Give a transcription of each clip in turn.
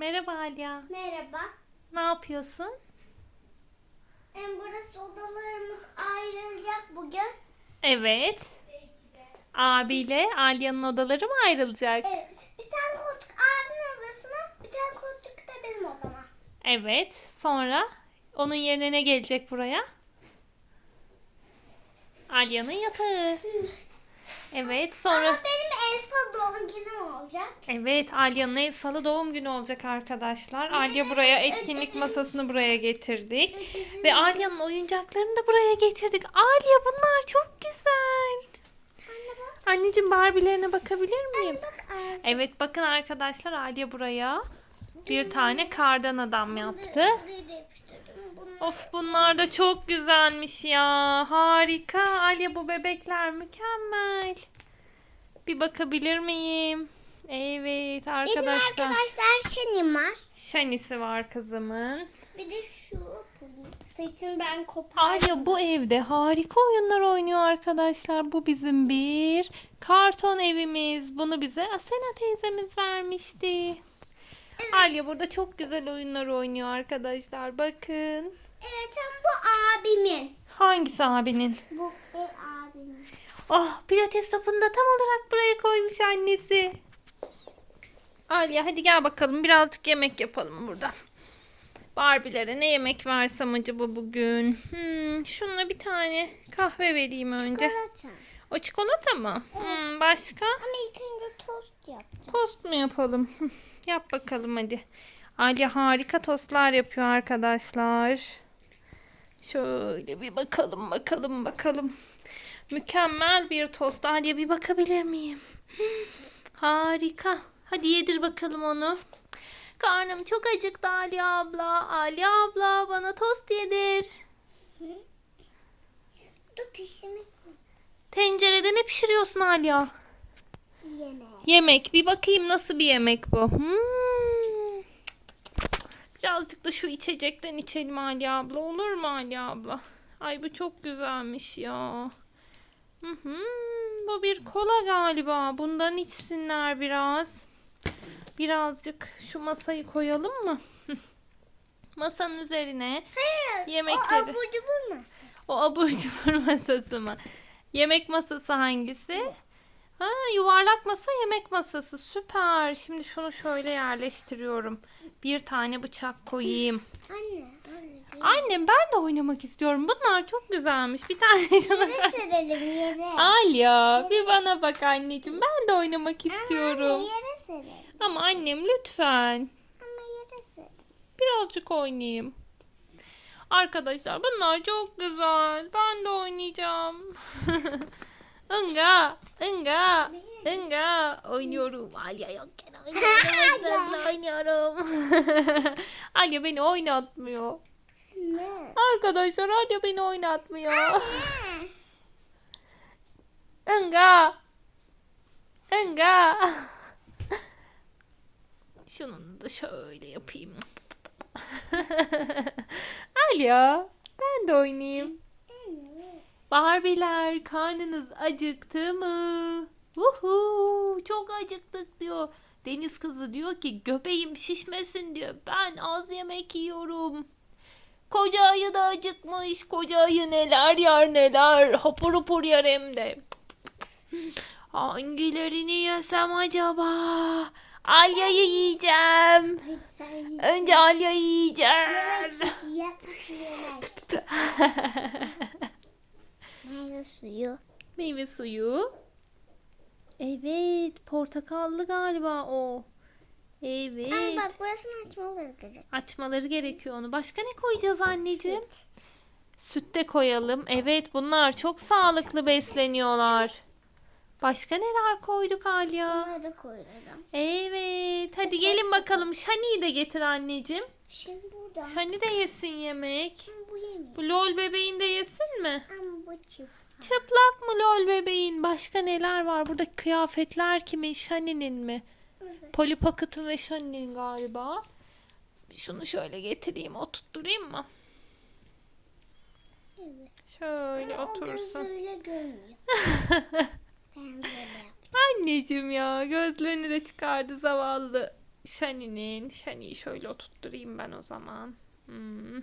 Merhaba Alya. Merhaba. Ne yapıyorsun? Em, burası odalarımız ayrılacak bugün. Evet. Abiyle Alya'nın odaları mı ayrılacak? Evet. Bir tane koltuk abimin odasına, bir tane koltuk da benim odama. Evet. Sonra onun yerine ne gelecek buraya? Alya'nın yatağı. Evet. Sonra Ama benim en son doğum günüm olacak. Evet, Alya'nın en salı doğum günü olacak arkadaşlar. Alya buraya etkinlik masasını buraya getirdik. Ve Alya'nın oyuncaklarını da buraya getirdik. Alya bunlar çok güzel. Anneciğim Barbie'lerine bakabilir miyim? Evet bakın arkadaşlar Alya buraya bir tane kardan adam yaptı. Burayı da yapıştırdım. Bunu Of bunlar da çok güzelmiş ya. Harika. Alya bu bebekler mükemmel. Bir bakabilir miyim? Evet Benim arkadaşlar. arkadaşlar şenim var. Şanisi var kızımın. Bir de şu saçını ben kopardım. Alya bu evde harika oyunlar oynuyor arkadaşlar. Bu bizim bir karton evimiz. Bunu bize Asena teyzemiz vermişti. Alya burada çok güzel oyunlar oynuyor arkadaşlar. Bakın. Evet ama bu abimin. Hangisi abinin? Bu ev abimin. Oh pilates topunu da tam olarak buraya koymuş annesi. Alya hadi gel bakalım birazcık yemek yapalım burada. Barbie'lere ne yemek versem acaba bugün? Hmm, şununla bir tane kahve vereyim önce. Çikolata. O çikolata mı? Hmm, başka? Ama ilk önce tost yapacağım. Tost mu yapalım? Yap bakalım hadi. Alya harika tostlar yapıyor arkadaşlar. Şöyle bir bakalım bakalım bakalım. Mükemmel bir tost. Alya bir bakabilir miyim? Harika. Hadi yedir bakalım onu. Karnım çok acıktı Alya abla. Alya abla bana tost yedir. Dur pişirmek Tencerede ne pişiriyorsun Alya? yemeği. Yemek. Bir bakayım nasıl bir yemek bu. Hmm. Birazcık da şu içecekten içelim Ali abla. Olur mu Ali abla? Ay bu çok güzelmiş ya. Hı hı. Bu bir kola galiba. Bundan içsinler biraz. Birazcık şu masayı koyalım mı? Masanın üzerine Hayır. Yemekleri. O abur cubur masası. o abur cubur masası mı? Yemek masası hangisi? Ha, yuvarlak masa yemek masası. Süper. Şimdi şunu şöyle yerleştiriyorum. Bir tane bıçak koyayım. Anne. Anne. Annem ben de oynamak istiyorum. Bunlar çok güzelmiş. Bir tane Yere serelim yere. Alya bir bana bak anneciğim. Ben de oynamak Anne istiyorum. yere serelim. Ama annem lütfen. Ama yere serelim. Birazcık oynayayım. Arkadaşlar bunlar çok güzel. Ben de oynayacağım. Inga, Inga, Inga. Oynuyorum. Alya yokken oynuyorum. Oynuyorum. Alya beni oynatmıyor. Ne? Arkadaşlar Alya beni oynatmıyor. Inga. Inga. Şunu da şöyle yapayım. Alya, ben de oynayayım. Barbiler, karnınız acıktı mı? Uhu, çok acıktık diyor. Deniz kızı diyor ki göbeğim şişmesin diyor. Ben az yemek yiyorum. Koca ayı da acıkmış. Koca ayı neler yer neler. Hapur hapur yer hem de. Hangilerini yesem acaba? Alya'yı yiyeceğim. Önce Alya'yı yiyeceğim. Yemek için yapmış yemek. Meyve suyu. Meyve suyu. Evet, portakallı galiba o. Evet. Ay bak burasını açmaları gerek. Açmaları gerekiyor onu. Başka ne koyacağız anneciğim? Süt de koyalım. Evet, bunlar çok sağlıklı besleniyorlar. Başka neler koyduk Alya? Bunları koyuyorum. Evet. Hadi gelin bakalım. Şani'yi de getir anneciğim. Şimdi burada. Şani de yesin yemek. Ama bu yemek. Bu lol bebeğin de yesin mi? Ama bu çift. Çıplak mı lol bebeğin? Başka neler var? Burada kıyafetler kimin? Shani'nin mi? Evet. Polly Pocket'ın ve Shani'nin galiba. Şunu şöyle getireyim. Oturtturayım mı? Evet. Şöyle O otursun. gözüyle görmüyor. ben böyle. Anneciğim ya gözlerini de çıkardı zavallı. Şani'nin. Şani'yi şöyle oturtturayım ben o zaman. Hmm.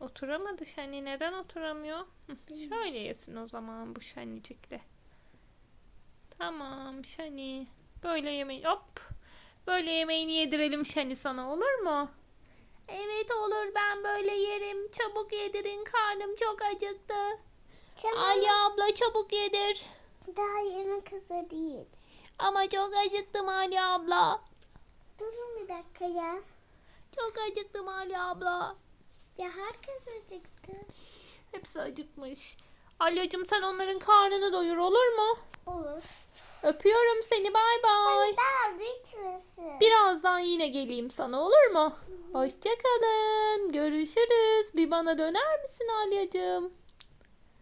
Oturamadı Şani. Neden oturamıyor? Hı, Şöyle yesin o zaman bu Şanicik de. Tamam Şani. Böyle yemeği hop. Böyle yemeğini yedirelim Şani sana olur mu? Evet olur ben böyle yerim. Çabuk yedirin karnım çok acıktı. Tamam. Ali abla çabuk yedir. Daha yemek hazır değil. Ama çok acıktım Ali abla. Durun bir dakika ya. Çok acıktım Ali abla. Ya herkes acıktı. Hepsi acıkmış. Alyacığım sen onların karnını doyur olur mu? Olur. Öpüyorum seni bay bay. Daha bitmesin. Birazdan yine geleyim sana olur mu? Hoşçakalın. Görüşürüz. Bir bana döner misin Alyacığım?